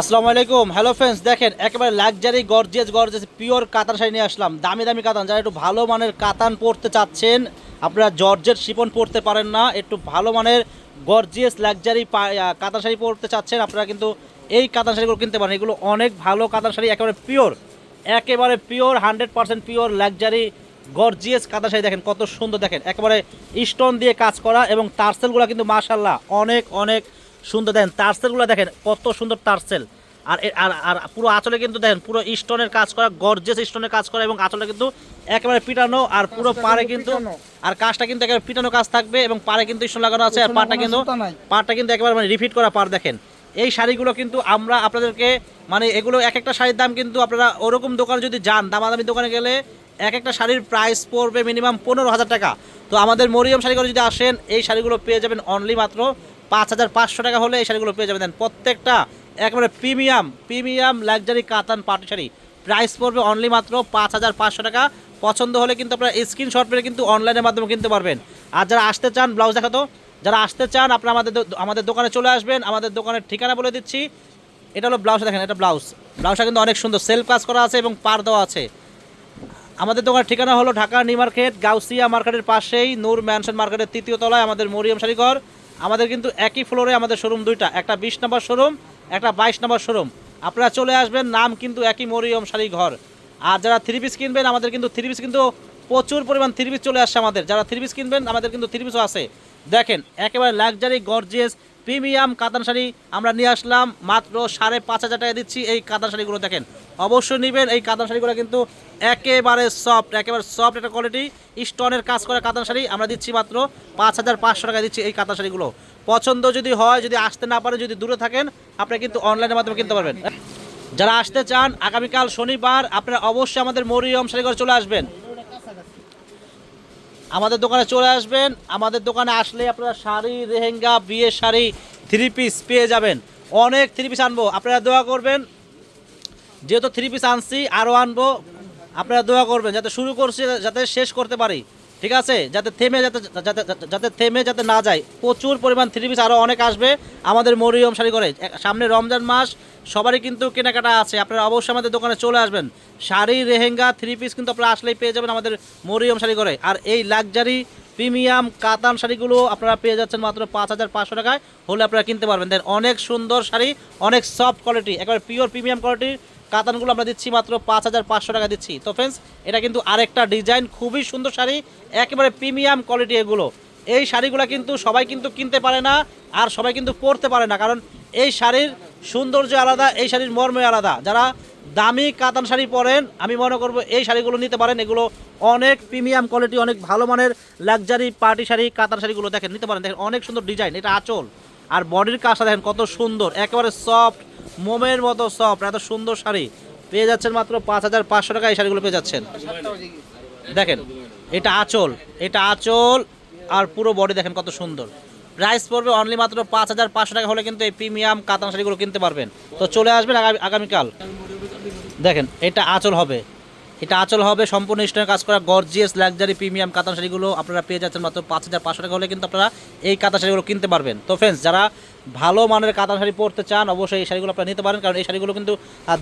আসসালামু আলাইকুম। Hello friends দেখেন, একেবারে লাক্সারি গর্জিয়াস গর্জিয়াস পিওর কাতান শাড়ি নিয়ে আসলাম। দামি দামি কাতান। যারা একটু ভালো মানের কাতান পরতে চাচ্ছেন, আপনারা জর্জের শিপন পরতে পারেন না। একটু ভালো মানের গর্জিয়াস লাক্সারি কাতান শাড়ি পরতে চাচ্ছেন, আপনারা কিন্তু এই কাতান শাড়িগুলো কিনতে পারেন। এগুলো অনেক ভালো কাতান শাড়ি, একেবারে পিওর একেবারে pure hundred percent pure luxury gorgeous kantha sari. দেখেন, কত সুন্দর দেখেন। একেবারে স্টোন দিয়ে কাজ করা এবং টার্সেলগুলো কিন্তু মাশাল্লাহ অনেক অনেক সুন্দর দেখেন টার্সেলগুলো দেখেন কত সুন্দর তারসেল আর আর আর পুরো আঁচলে কিন্তু দেখেন পুরো স্টোনের কাজ করা গর্জিয়াস স্টোনের কাজ করা এবং আঁচলে কিন্তু একেবারে পিটানো আর পুরো পাড়ে কিন্তু আর কাজটা কিন্তু একেবারে পিটানো কাজ থাকবে এবং পাড়ে কিন্তু স্টোন লাগানো আছে আর পাড়টা কিন্তু পাড়টা কিন্তু একেবারে মানে রিপিট করা পাড় দেখেন। এই শাড়িগুলো কিন্তু আমরা আপনাদেরকে মানে এগুলো এক একটা শাড়ির দাম কিন্তু আপনারা ওরকম দোকানে যদি যান দামাদামি দোকানে গেলে এক একটা শাড়ির প্রাইস পড়বে মিনিমাম পনেরো হাজার টাকা। তো আমাদের মরিয়ম শাড়িগুলো যদি আসেন এই শাড়িগুলো পেয়ে যাবেন অনলি মাত্র পাঁচ হাজার পাঁচশো টাকা হলে এই শাড়িগুলো পেয়ে যাবেন। প্রত্যেকটা একেবারে প্রিমিয়াম প্রিমিয়াম লাক্সারি কাতান পাটি শাড়ি। প্রাইস পড়বে অনলি মাত্র পাঁচ হাজার পাঁচশো টাকা। পছন্দ হলে কিন্তু আপনারা স্ক্রিনশট মেরে কিন্তু অনলাইনের মাধ্যমে কিনতে পারবেন। আর যারা আসতে চান ব্লাউজ দেখাতো, যারা আসতে চান, আপনারা আমাদের আমাদের দোকানে চলে আসবেন। আমাদের দোকানের ঠিকানা বলে দিচ্ছি। এটা হলো ব্লাউজ দেখেন, এটা ব্লাউজ ব্লাউজটা কিন্তু অনেক সুন্দর সেলফ কাজ করা আছে এবং পার দেওয়া আছে। আমাদের দোকানের ঠিকানা হলো ঢাকা নিউ মার্কেট গাউসিয়া মার্কেটের পাশেই, নূর ম্যানশন মার্কেটের তৃতীয় তলায় আমাদের মরিয়ম শাড়িঘর। আমাদের কিন্তু একই ফ্লোরে আমাদের শোরুম দুইটা। একটা বিশ নম্বর শোরুম একটা বাইশ নম্বর শোরুম আপনারা চলে আসবেন, নাম কিন্তু একই মরিয়ম শাড়ি ঘর। আর যারা থ্রি পিস কিনবেন, আমাদের কিন্তু থ্রি পিস কিন্তু প্রচুর পরিমাণ থ্রি পিস চলে আসছে আমাদের। যারা থ্রি পিস কিনবেন, আমাদের কিন্তু থ্রি পিসও আছে। দেখেন, একেবারে লাক্সারি গর্জিয়াস প্রিমিয়াম কাতান শাড়ি আমরা নিয়ে আসলাম, মাত্র সাড়ে পাঁচ হাজার টাকা দিচ্ছি এই কাতান শাড়িগুলো, দেখেন। অবশ্যই নেবেন। এই কাতান শাড়িগুলো কিন্তু একেবারে সফট একেবারে সফট একটা কোয়ালিটি স্টোনের কাজ করা কাতান শাড়ি, আমরা দিচ্ছি মাত্র পাঁচ হাজার পাঁচশো টাকা দিচ্ছি এই কাতান শাড়িগুলো। পছন্দ যদি হয়, যদি আসতে না পারে যদি দূরে থাকেন, আপনি কিন্তু অনলাইনের মাধ্যমে কিনতে পারবেন। যারা আসতে চান, আগামীকাল শনিবার আপনারা অবশ্যই আমাদের মরিয়ম শাড়িঘর চলে আসবেন। আমাদের দোকানে চলে আসবেন। আমাদের দোকানে আসলে আপনারা শাড়ি রেহেঙ্গা বিয়ের শাড়ি থ্রি পিস পেয়ে যাবেন। অনেক থ্রি পিস আনব। আপনারা দোয়া করবেন। যেহেতু থ্রি পিস আনছি আরও আনব। আপনারা দোয়া করবেন, যাতে শুরু করছি, যাতে শেষ করতে পারি। ঠিক আছে? যাতে থেমে, যাতে যাতে থেমে, যাতে না যায়। প্রচুর পরিমাণ থ্রি পিস আরও অনেক আসবে আমাদের মরিয়ম শাড়ি করে সামনে রমজান মাস, সবারই কিন্তু কেনাকাটা আছে। আপনারা অবশ্যই আমাদের দোকানে চলে আসবেন। শাড়ি, রেহেঙ্গা থ্রি পিস কিন্তু আপনারা আসলেই পেয়ে যাবেন আমাদের মরিয়ম শাড়ি করে আর এই লাক্সারি প্রিমিয়াম কাতান শাড়িগুলো আপনারা পেয়ে যাচ্ছেন মাত্র পাঁচ হাজার পাঁচশো টাকায়। হলে আপনারা কিনতে পারবেন। দেন অনেক সুন্দর শাড়ি, অনেক সফট কোয়ালিটি একেবারে পিওর প্রিমিয়াম কোয়ালিটির কাতানগুলো আমরা দিচ্ছি মাত্র পাঁচ হাজার পাঁচশো টাকা দিচ্ছি। তো ফ্রেন্ডস এটা কিন্তু আরেকটা ডিজাইন খুবই সুন্দর শাড়ি, একেবারে প্রিমিয়াম কোয়ালিটি এগুলো। এই শাড়িগুলো কিন্তু সবাই কিন্তু কিনতে পারে না, আর সবাই কিন্তু পরতে পারে না, কারণ এই শাড়ির সৌন্দর্য আলাদা, এই শাড়ির মর্মে আলাদা। যারা দামি কাতান শাড়ি পরেন, আমি মনে করব এই শাড়িগুলো নিতে পারেন, এগুলো অনেক প্রিমিয়াম কোয়ালিটি অনেক ভালো মানের লাক্সারি পার্টি শাড়ি, কাতান শাড়িগুলো দেখেন, নিতে পারেন। দেখেন অনেক সুন্দর ডিজাইন এটা আঁচল। আর বডির কাজটা দেখেন কত সুন্দর, একেবারে সফট মোমের মতো সফট, এত সুন্দর শাড়ি। পেয়ে যাচ্ছেন মাত্র পাঁচ হাজার পাঁচশো টাকা এই শাড়িগুলো পেয়ে যাচ্ছেন। দেখেন, এটা আঁচল এটা আঁচল, আর পুরো বডি দেখেন কত সুন্দর। প্রাইস পড়বে অনলি মাত্র পাঁচ হাজার পাঁচশো টাকা হলে কিন্তু এই প্রিমিয়াম কাতান শাড়িগুলো কিনতে পারবেন। তো চলে আসবেন আগামী আগামীকাল। দেখেন, এটা আঁচল হবে। এটা আচল হবে, সম্পূর্ণ স্টোনের কাজ করা গর্জিয়াস লাক্সারি প্রিমিয়াম কাতান শাড়িগুলো আপনারা পেয়ে যাচ্ছেন মাত্র পাঁচ হাজার পাঁচশো টাকা হলে কিন্তু আপনারা এই কাতান শাড়িগুলো কিনতে পারবেন। তো ফ্রেন্ডস যারা ভালো মানের কাতান শাড়ি পরতে চান, অবশ্যই এই শাড়িগুলো আপনারা নিতে পারেন, কারণ এই শাড়িগুলো কিন্তু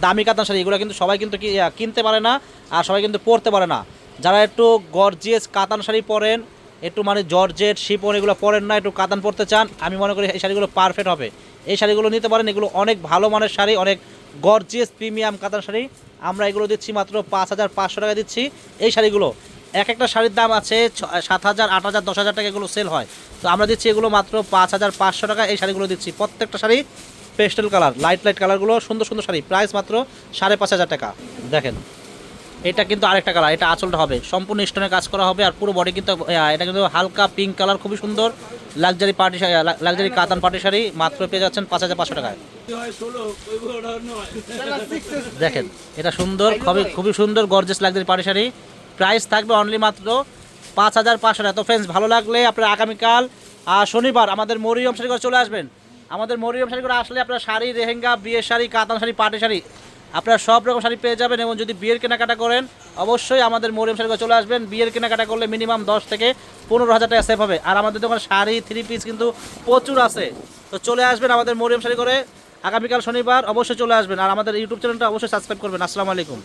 দামি কাতান শাড়ি, এগুলো কিন্তু সবাই কিন্তু কিনতে পারে না আর সবাই কিন্তু পরতে পারে না। যারা একটু গর্জিয়াস কাতান শাড়ি পরেন, একটু মানে জর্জেট শিপন এগুলো পরেন না, একটু কাতান পরতে চান, আমি মনে করি এই শাড়িগুলো পারফেক্ট হবে। এই শাড়িগুলো নিতে পারেন, এগুলো অনেক ভালো মানের শাড়ি, অনেক গর্জিয়াস প্রিমিয়াম কাতান শাড়ি। আমরা এগুলো দিচ্ছি মাত্র পাঁচ হাজার পাঁচশো টাকা দিচ্ছি। এই শাড়িগুলো, এক একটা শাড়ির দাম আছে সাত হাজার, আট হাজার, দশ হাজার টাকা এগুলো সেল হয়। তো আমরা দিচ্ছি এগুলো মাত্র পাঁচ হাজার পাঁচশো টাকা। এই শাড়িগুলো দিচ্ছি প্রত্যেকটা sari pastel colour light light কালারগুলো সুন্দর সুন্দর শাড়ি। প্রাইস মাত্র সাড়ে পাঁচ হাজার টাকা। দেখেন, এটা কিন্তু আরেকটা কালার এটা আঁচলটা হবে। সম্পূর্ণ স্টোনের কাজ করা হবে আর পুরো বডি কিন্তু এটা কিন্তু হালকা পিঙ্ক কালার খুবই সুন্দর। Luxury party luxury katan party sari মাত্র পেয়ে যাচ্ছেন পাঁচ হাজার পাঁচশো টাকায়। দেখেন এটা সুন্দর খুবই খুবই সুন্দর gorgeous luxury party sari price থাকবে অনলি মাত্র পাঁচ হাজার পাঁচশো টাকা। তো ফ্রেন্ডস ভালো লাগলে আপনারা আগামীকাল আর শনিবার আমাদের মরিয়ম শাড়ি করে চলে আসবেন। আমাদের মরিয়ম শাড়ি করে আসলে আপনারা শাড়ি রেহেঙ্গা বিয়ের শাড়ি কাতান শাড়ি পাটি শাড়ি আপনারা সব রকম শাড়ি পেয়ে যাবেন এবং যদি বিয়ের কেনাকাটা করেন অবশ্যই আমাদের মরিয়ম শাড়ি করে চলে আসবেন। বিয়ের কেনাকাটা করলে মিনিমাম দশ থেকে পনেরো হাজার টাকা সেভ হবে। আর আমাদের দোকানে শাড়ি থ্রি পিস কিন্তু প্রচুর আছে। তো চলে আসবেন আমাদের মরিয়ম শাড়ি করে আগামীকাল শনিবার অবশ্যই চলে আসবেন আর আমাদের ইউটিউব চ্যানেলটা অবশ্যই সাবস্ক্রাইব করবেন। আসসালামু আলাইকুম।